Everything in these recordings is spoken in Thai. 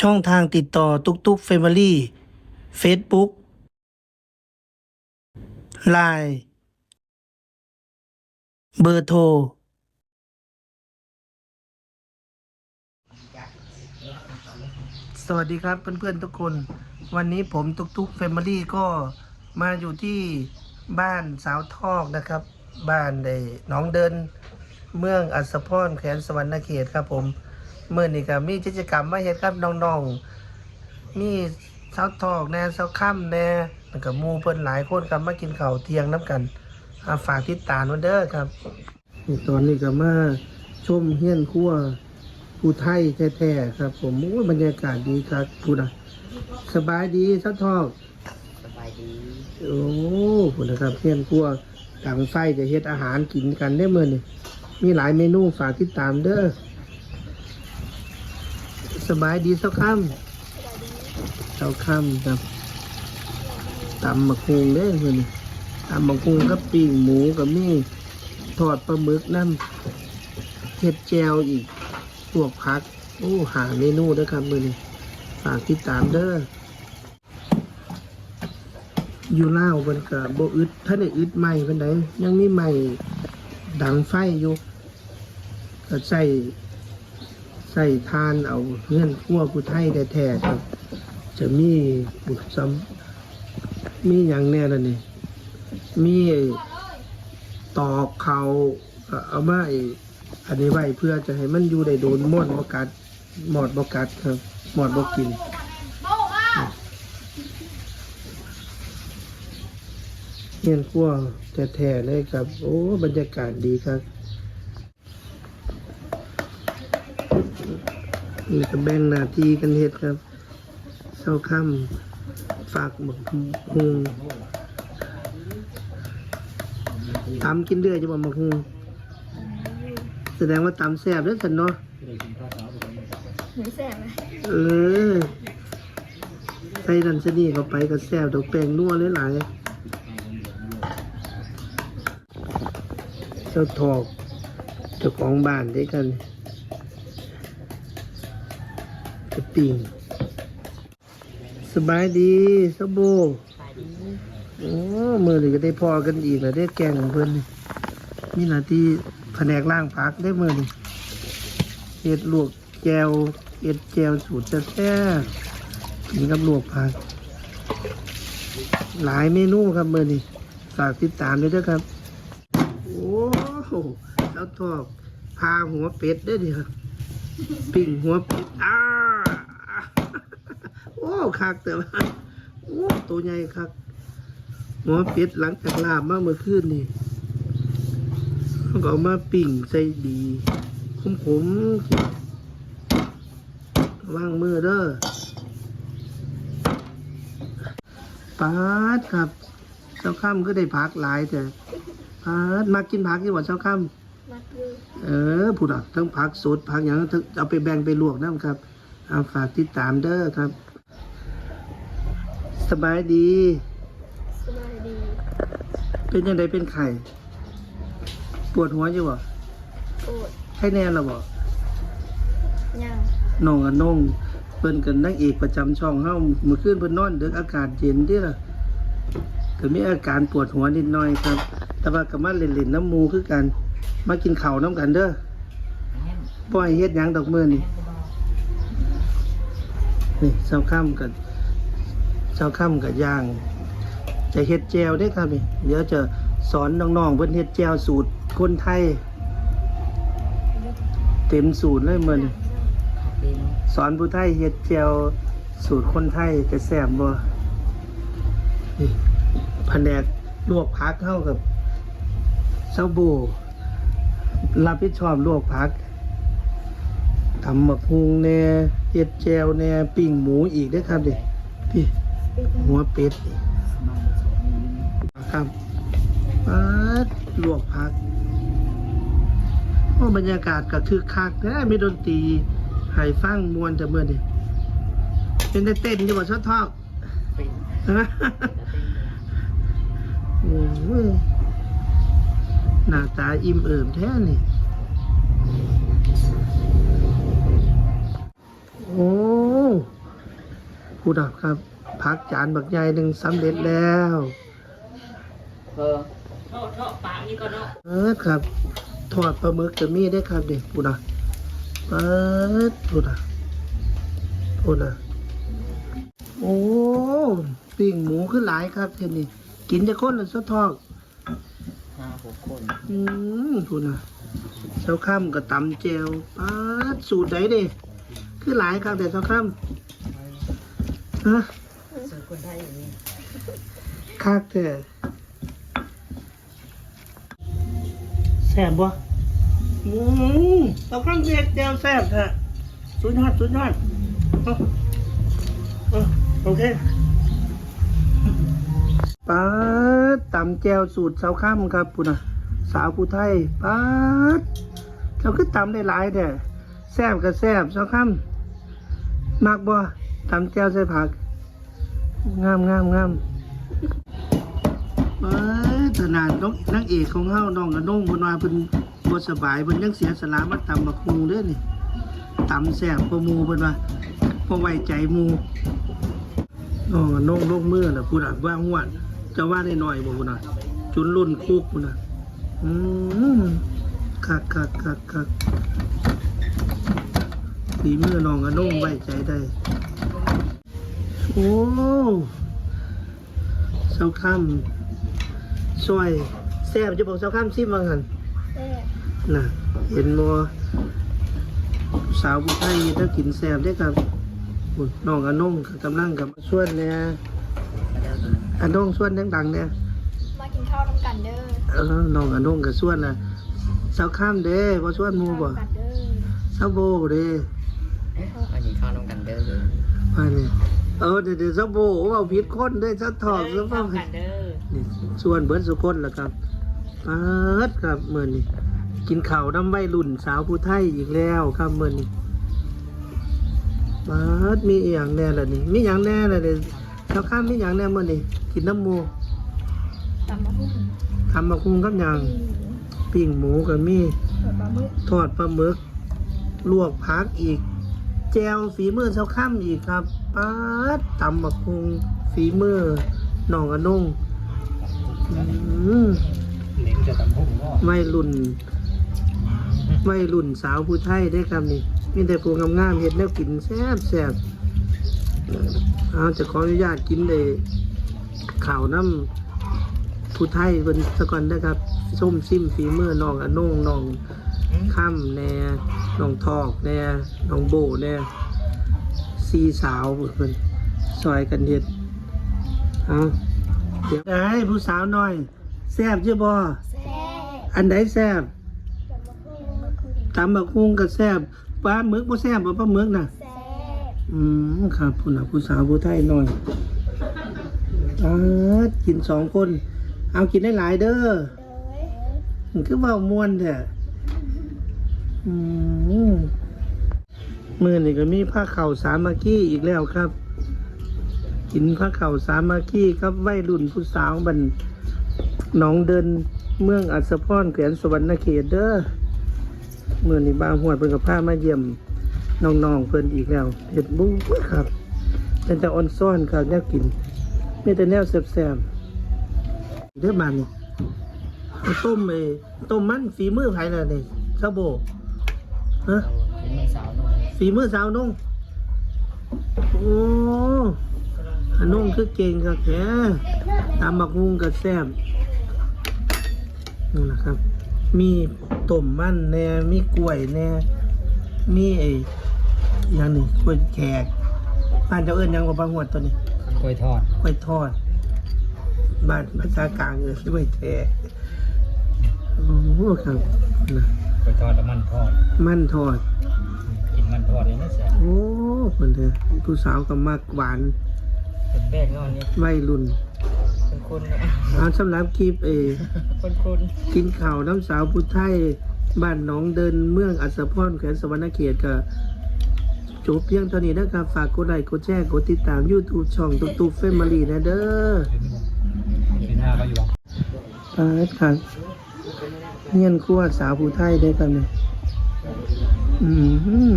ช่องทางติดต่อตุกตุกเฟมิลี่เฟซบุ๊กไลน์เบอร์โทร สวัสดีครับเพื่อนๆทุกคน วันนี้ผมตุกตุกเฟมิลี่ก็มาอยู่ที่บ้านสาวทอกนะครับ บ้านในหน้องเดิน เมืองอัศพรแขวนสวรรณเขตครับผม เมื่อนี้ก็มีกิจกรรมมาเฮ็ดครับน้องๆ มีสาวทอกแหน่สาวค่ำแหน่แล้วก็หมู่เพิ่นหลายคนครับมากินข้าวเที่ยงน้ำกันอ่าฝากติดตามมันเด้อครับนี่ตอนนี้ก็มาชมเฮียนครัวผู้ไทยแท้ๆครับ ผมโอ้ยบรรยากาศดีครับพูดนะสบายดีสาวทอกสบายดีโอ้พูดนะครับเฮียนครัวต่างไฟจะเฮ็ดอาหารกินกันได้เมื่อนี่มีหลายเมนูฝากติดตามเด้อ สบายดีสักค่ำเช้าค่ำครับตำมะคุงเด้อเมื่อนี่ตำมะคุงกับปิ้งหมูกับมีทอดปลาหมึกน้ำเห็ดแจวอีกพวกผักโอ้หาเมนูด้อครับมือนี่ฝากติดตามเด้ออยู่เล่าวมันก็บ่อึดถ้าได้อึดใหม่เพิ่นใดยังมีใหม่ดังไฟอยู่ก็ใส่ ใส่ทานเอาเงื่อนขั้วผู้ไทยแท้ๆครับ จะมีบุตรซ้ำมีอย่างแน่ละนี่มีตอกเขาเอามาไออันนี้ไว้เพื่อจะให้มันอยู่ได้โดนมอดบกัดหมอดบกัดครับหมอดบกินเฮียนขั้วแท้ๆเลยครับ โอ้บรรยากาศดีครับ นี่ก็แบ่งหน้าที่กันเฮ็ดครับเช้าค่ำฝากหมกฮุงตำกินเรื่อยจะบอกหมกฮุงแสดงว่าตำแซ่บเด้วยสันเนาะหนูแสบไหมเออใส่ดันชนีเข้าไปก็แซ่บดอกแป้งนัวหลายๆเจ้าทอกเจ้าของบ้านด้วยกันจะ ปิงสบายดีสบโบบายดีโอ้มือหรือก็ได้พอกันอีกแล้วได้แกงเพื่อนนี่นี่นาที่แผนกล่างพักได้มือนี่เห็ดลวกแจวเห็ดแจวสูตรแท้ๆกินกับลวกผักหลายเมนูครับมือนี่ฝากติดตามด้วยนะครับ โอ้โหแล้วทอกพาหัวเป็ดได้ดิครับ ปิ่งหัวเป็ดอ้า โอ้คักแต่ว่าโอ้ตัวใหญ่คักหัวเป็ดหลังจากลาบมาเมื่อคืนนี่เขาก็เอามาปิ่งใส่ดีขมขมๆวางมือเด้อปาดครับเช้าค่ำก็ได้พักหลายแต่ปาดมากินผักยี่หว่าเช้าค่มักดูำเออพูดอะทั้งผักสดผักอย่างทั้งเอาไปแบ่งไปลวกน้ำครับ เอาฝากติดตามเด้อครับ สบายดี สบายดี เป็นยังไงเป็นไข่ ปวดหัวอยู่บ่โอดไข้แน่นหรอบ่ยังน้องกับน้องเพิ่นกันนักเอกประจำช่องเฮาเมื่อคืนเพิ่นนอนดึกอากาศเย็นเดิล่ะก็มีอาการปวดหัวนิดหน่อยครับ แต่ว่าก็มาเล่นๆน้ำหมูคือกัน มากินข้าวน้ำกันเด้อบ่ให้เฮ็ดหยังดอกมื้อนี่นี่เช้าค่ำกับ เช้าค่ำกับย่าง จะเฮ็ดแจวได้ครับนี่เดี๋ยวจะสอนน้องๆเพิ่นเฮ็ดแจวสูตรคนไทย เต็มสูตรเลยมื้อนสอนผู้ไทยเฮ็ดแจวสูตรคนไทยจะแซ่บบ่นี่แผนกลวกผักเข้ากับเซาโบรับผิดชอบลวกผักทำหมักฮุงแน่เฮ็ดแจวแน่ ปิ้งหมูอีกเด้ครับดิพี่ หัวเป็ดนี่ครับปัดลวกผักโอ้บรรยากาศก็คึกคักนะมีดนตรีให้ฟังมวนแต่เมื่อนี่เป็นได้เต้นอยู่ว่าชดทอกเป็นฮะโอ้ยหน้าตาอิ่มเอิบแท้นี่ โอ้ผู้ดับครับ พักจานบักใหญ่หนึ่งสำเร็จแล้วเออโทษโทษปากนี่ก็เนาะเปิดครับทอดปลาหมึกจะมีได้ครับเด็กผู้ดับเปิดผู้ดับผู้ดับโอ้ปิ้งหมูขึ้นหลายครับเทนี่กินจะคนหรือสะทอกห้าหกคน อืมผู้น่ะเช้าค่ำกับตำแจวปัดสูตรไหนเด้คือหลายครับแต่เช้าค่ำฮะส่วน คนไทยอย่างนี้คักแต่แซ่บบ่อืมเช้าค่ำเด็กแจวแซ่บแท้สุดยอดสุดยอดเอาเอาโอเคปัดตำแจวสูตรเช้าค่ำครับผู้น่ะสาวผู้ไทยปัดเราคือตำได้หลายแต่แซ่บกับแซ่บเช้าค่ำมักบ่ตำแจวใส่ผัก งามงามงามเอ้ยขนาดน้องนางเอกของเฮาน้องกระน้งบนว่าเพิ่นบ่สบายเพิ่นยังเสียสละมาตำบักฮูเด้อนี่ตำแซ่บกว่าหมู่เพิ่นว่าบ่ไว้ใจหมู่น้องกระน้งลงมือน่ะพูดอะว่าหวดจะว่าได้หน่อยบ่พุ่นน่ะจนล้นคุกพุ่นน่ะอืมคักคักคักคักฝีมือน้องกระน้งไว้ใจได้ โอ้เสาค่ำซอยแซ่บจะบอกเสาค่ำซิมังหันแซ่บน่ะ เห็นมัสาวผู้ไทยถ้ากินแซ่บได้อครับอุ๊ยน้องอนงกำลังกับส่วนเนี่ยอนงส่วนดังๆเนี่ยมากินข้าวน้ำกันเด้อเออน้องอนงกับส่วนน่ะเสาค่ำเด้บ่ส่วนหมูบ่ข้าวน้ำกันเด้อ เสาโบเด้อันนี้ข้าวน้ำกันเด้อมาเนี่ยเออเดี๋ยวเดี๋ยวเสาโบเอาผิดคนเด้อเสาทอกเสาข้าฟ้าวกันเด้อนี่ส่วนเบิร์ดสุคนล่ะครับเปิดครับเมื่อนี้กินข้าวน้ำใบรุ่นสาวผู้ไทยอีกแล้วครับเมื่อนี้เปิดมีอหย่างแน่ละนี่มีอย่างแน่ละเลยชาวข้ามมีอย่างแน่เมื่อนี้กินน้ำหมูตำมะฮุ่งทำมาคุงกับอย่างปิ้งหมูกับมีทอดปลาหมึกทอดปลาหมึกลวกผักอีก แจวฝีมือเช้าข้ามอีกครับปัดตำบักคุงฝีมือน้องอนงอืมเน้นจะตำหุ่งก็วัยรุ่นวัยรุ่นสาวผู้ไทยได้ครับนี่มีแต่ผู้งามๆเห็ดแล้วกินแซ่บแซ่บเอาจะขออนุญาตกินเลยข่าวน้ำผู้ไทยเป็นสะก่อนนะครับส้มซิมฝีมือน้องอนุ่งน้อง ข้ามแน่น้องทอกแน่น้องโบแน่ซีสาวเพิ่นซอยกันเห็ดเอาเดี๋ยวได้ผู้สาวหน่อยแซ่บเจ้าบ่แซ่บอันใดแซ่บตำมะฮุ่งมะคุงตำบักฮุงกับแซ่บปลาหมึกบ่แซ่บบ่ปลาหมึกน่ะแซ่บอืมครับผู้น่ะผู้สาวผู้ไทยหน่อยอ่ากินสองคน เอากินได้หลายๆเด้อเลยมันคือเว้ามวนแท้อืม มื้อนี้ก็มีผ้าเข่าสามัคคีอีกแล้วครับ กินผ้าเข่าสามัคคีครับวัยรุ่นผู้สาวบันหนองเดินเมืองอัศพรแขวนสวรรณเขตเด้อเมื่อนี้บางหัวเพิ่นกับผ้ามาเยี่ยมน้องๆเพิ่นอีกแล้วเห็ดบุ้งครับ เป็นแต่ออนซ่อนครับแนวกินมีแต่แนวแซ่บๆเด้อบานนี่ต้มไอ้ต้มมันฝีมือไผล่ะนี่ซาโบ ฮะเป็นแม่สาวหน่อยฝีมือสาวนุ่งโอ้อันนุ่งคือเก่งครับแกตามบักฮุงกับแซ่บนั่นแหละครับ มีต้มมันแหน่มีกล้วยแหน่มีไอ้อยังหนึ่งกล้วยแขกบ้านเจ้าเอิญยังว่าบางหวดตัวนี้กล้วยทอดกล้วยทอดบ้านภาษากลางเออกล้วยแขกโอ้โหครับนะ กล้วยทอดแล้วมันทอด มันทอด กินมันทอดเลยนะแซ่บโอ้คนเถอะผู้สาวก็มากหวานเป็นแป้งเนาะนี่วัยรุ่นเป็นคนเนาะเอาสำหรับคลิปเอ คนคนกินข่าวน้ำสาวพุทธไทยบ้านหนองเดินเมืองอัศพรแขวนสวรรณเขตก็จบเพียงเท่านี้นะครับ ฝากกดไลค์กดแชร์กดติดตาม YouTube ช่องตุ๊กตุ๊กเฟมิลี่นะเด้อเป็นหน้าก็อยู่บ้างไปครับ เงียนครัวสาวผู้ไทยได้กันเนี่ยอืม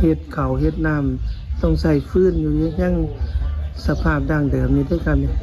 เฮ็ดเข่าเฮ็ดน้ำต้องใส่ฟื้นอยู่ยังสภาพดั้งเดิมนี่ด้วยกันเนี่ย